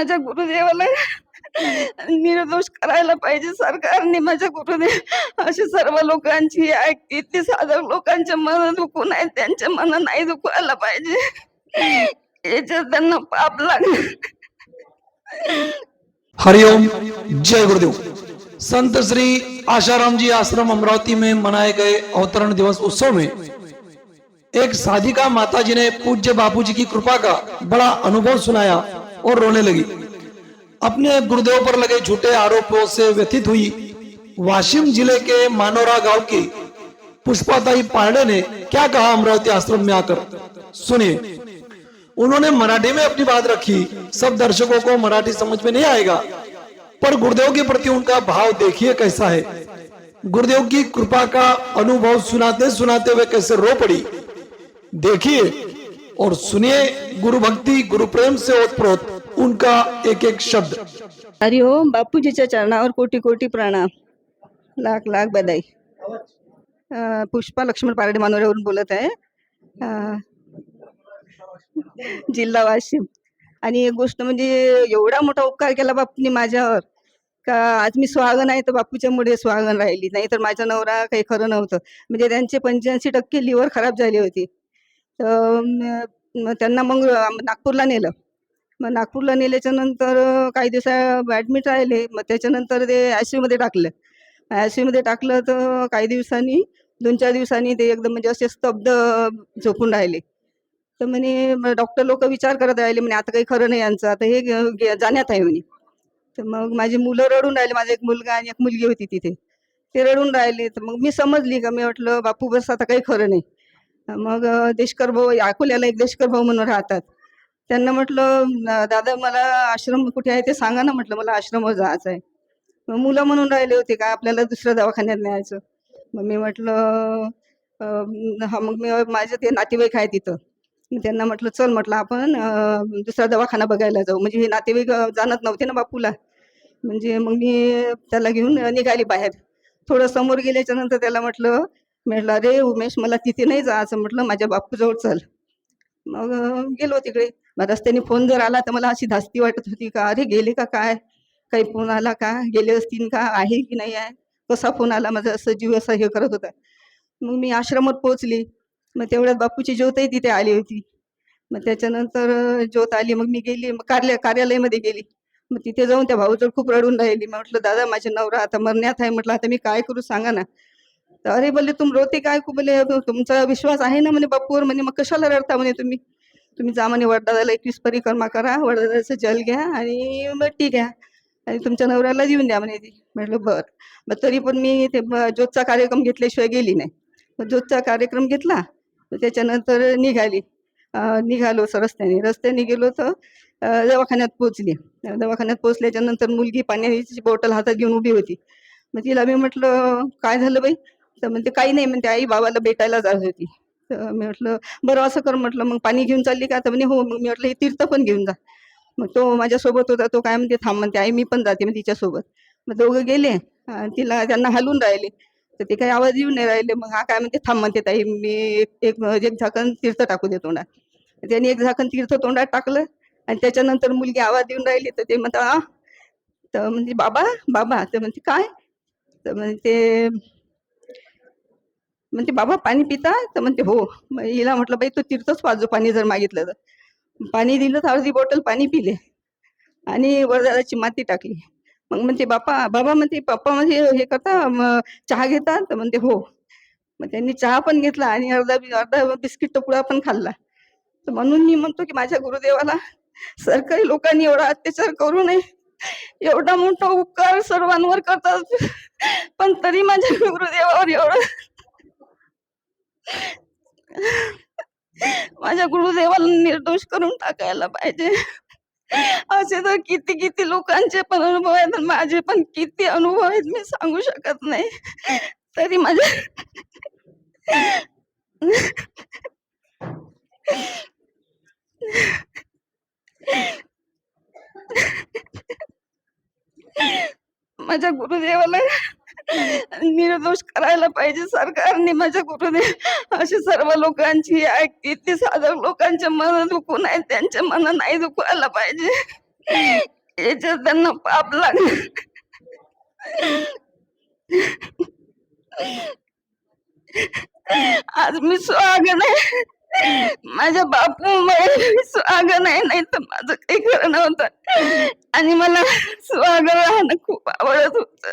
माझ्या गुरुदेवाला निर्दोष करायला पाहिजे सरकारने माझ्या गुरुदेव. अशी सर्व लोकांची ऐकते ते साधक लोकांचे मन दुखून आहे त्यांचे मन नाही दुखवायला पाहिजे. याच्यात त्यांना पाप लागणार. हरिओम जय गुरुदेव. संत श्री आशाराम जी आश्रम अमरावती में मनाए गए अवतरण दिवस उत्सव में एक साधिका माता जी ने पूज्य बापू जी की कृपा का बड़ा अनुभव सुनाया। और रोने लगी। अपने गुरुदेव पर लगे झूठे आरोपों से व्यथित हुई। वाशिम ज़िले के मानोरा गाँव की पुष्पाताई पांडे ने क्या कहा अमरावती आश्रम में आकर? सुनिए। उन्होंने मराठी में अपनी बात रखी। सब दर्शकों को मराठी समझ में नहीं आएगा। पर गुरुदेव के प्रति उनका भाव देखिए कैसा है। गुरुदेव की कृपा का अनुभव सुनाते सुनाते वे कैसे रो पड़ी। देखिए और सुनिए गुरु भक्ति गुरु प्रेम से ओतप्रोत। उनका एक एक शब्द। हरिओम बापूजीच्या चरणावर कोटी कोटी प्रणाम लाख लाख बधाई। अं, पुष्पा लक्ष्मण पारडे मानोऱ्यावरून बोलत आहे. अं, जिल्हा वाशिम. आणि एक गोष्ट म्हणजे एवढा मोठा उपकार केला बापूंनी माझ्यावर. का आज मी स्वागन आहे तर बापूच्या मुळे स्वागन राहिली. नाही तर माझा नवरा काही खरं नव्हतं. म्हणजे त्यांचे पंच्याऐंशी टक्के लिव्हर खराब झाली होती. तर त्यांना मग नागपूरला नेलं. मग नागपूरला नेल्याच्या नंतर काही दिवसा ॲडमिट राहिले. मग त्याच्यानंतर ते आयमध्ये टाकलं. आयमध्ये टाकलं तर काही दिवसांनी दोन चार दिवसांनी ते एकदम म्हणजे असे स्तब्ध झोपून राहिले. तर म्हणे डॉक्टर लोक विचार करत राहिले म्हणे आता काही खरं नाही यांचं. आता हे गे- जाण्यात आहे म्हणे. तर मग माझी मुलं रडून राहिले. माझा एक मुलगा आणि एक मुलगी होती तिथे. ते रडून राहिले. तर मग मी समजली का? मी म्हटलं बापू बस आता काही खरं नाही. मग देशकर भाऊ अकोल्याला एक देशकर भाऊ म्हणून राहतात. त्यांना म्हटलं दादा मला आश्रम कुठे आहे ते सांगा ना म्हटलं मला आश्रमवर जायचं आहे मुलं म्हणून राहिले होते का आपल्याला दुसऱ्या दवाखान्यात न्यायचं. मग मी म्हटलं हा मग मी माझे ते नातेवाईक आहे तिथं त्यांना म्हटलं चल म्हटलं आपण दुसरा दवाखाना बघायला जाऊ. म्हणजे हे नातेवाईक जाणत नव्हते ना बापूला. म्हणजे मग मी त्याला घेऊन निघाली बाहेर. थोडं समोर गेल्याच्यानंतर त्याला म्हटलं म्हटलं अरे उमेश मला तिथे नाही जायचं. म्हटलं माझ्या बापूजवळ चल. मग गेलो तिकडे. मग रस्त्याने फोन जर आला तर मला अशी धास्ती वाटत होती का अरे गेले का काय? काही फोन आला का? गेले असतील का? आहे की नाही आहे? कसा फोन आला? माझा असं जीव असा हे करत होता. मग मी आश्रमात पोहोचली. मग तेवढ्यात बापूची ज्योतही तिथे आली होती. मग त्याच्यानंतर ज्योत आली. मग मी गेली. मग कार्य कार्यालयामध्ये गेली. मग तिथे जाऊन त्या भाऊजवळ खूप रडून राहिली. मग म्हटलं दादा माझे नवरा आता मरण्यात आहे. म्हटलं आता मी काय करू? सांगा ना. तर अरे बोलले तुम रोते काय खूप बोले तुमचा विश्वास आहे ना म्हणे बापूवर म्हणे मग कशाला रडता म्हणे तुम्ही? तुम्ही जा म्हणे वडदादाला एकवीस परिक्रमा करा वडदादाचं जल घ्या आणि मट्टी घ्या. आणि तुमच्या नवऱ्याला देऊन द्या म्हणे ती. म्हटलं बर. मग तरी पण मी ते ज्योतचा कार्यक्रम घेतल्याशिवाय गेली नाही. मग ज्योतचा कार्यक्रम घेतला त्याच्यानंतर निघाली. निघालो असं रस्त्याने. रस्त्याने गेलो तर दवाखान्यात पोचली दवाखान्यात पोचल्याच्या नंतर मुलगी पाण्याची बॉटल हातात घेऊन उभी होती. मग तिला मी म्हटलं काय झालं बाई? तर म्हणते काही नाही म्हणते आई बाबाला भेटायला जात होती. तर मी म्हटलं बरं असं कर म्हटलं मग पाणी घेऊन चालली का? तर म्हणे हो मग मी म्हटलं हे तीर्थ पण घेऊन जा. मग तो माझ्यासोबत होता तो काय म्हणते थांब म्हणते आई मी पण जाते मग तिच्यासोबत. मग दोघं गेले तिला त्यांना हलून राहिले. तर ते काही आवाज येऊन नाही राहिले. मग हा काय म्हणते थांब म्हणते ताई मी एक एक झाकण तीर्थ टाकू दे तोंडात. त्यांनी एक झाकण तीर्थ तोंडात टाकलं आणि त्याच्यानंतर मुलगी आवाज येऊन राहिली. तर ते म्हणता "आ?" तर म्हणजे बाबा बाबा. तर म्हणते काय? तर म्हणते म्हणते बाबा पाणी पिता? तर म्हणते हो. हिला म्हटलं बाई तो तीर्थच पाजू पाणी जर मागितलं तर. पाणी दिलं तर अर्धी बॉटल पाणी पिले आणि वरदाची माती टाकली. मग म्हणते बापा बाबा म्हणते पप्पा म्हणजे हे करता चहा घेता? तर म्हणते हो. मग त्यांनी चहा पण घेतला आणि अर्धा अर्धा बिस्किट पुडा पण खाल्ला. तर म्हणून मी म्हणतो की माझ्या गुरुदेवाला सरकारी लोकांनी एवढा अत्याचार करू नये. एवढा मोठा उपकार सर्वांवर करतात. पण तरी माझ्या गुरुदेवावर एवढं माझ्या गुरुदेवाला निर्दोष करून टाकायला पाहिजे. असे तर किती किती लोकांचे पण अनुभव आहेत आणि माझे पण किती अनुभव आहेत मी सांगू शकत नाही. तरी माझ्या माझ्या गुरुदेवाला निर्दोष करायला पाहिजे सरकारने माझ्या गुरुदेव अशी सर्व लोकांची ऐकते ते साधक लोकांचे मन दुखून आहे त्यांचे मन नाही दुखवायला पाहिजे. याच्यात त्यांना पाप लागलं. आज मी स्वागत आहे माझ्या बापू मी स्वागत आहे नाही तर माझं काही खरं नव्हतं. आणि मला स्वागत राहणं खूप आवडत होतं.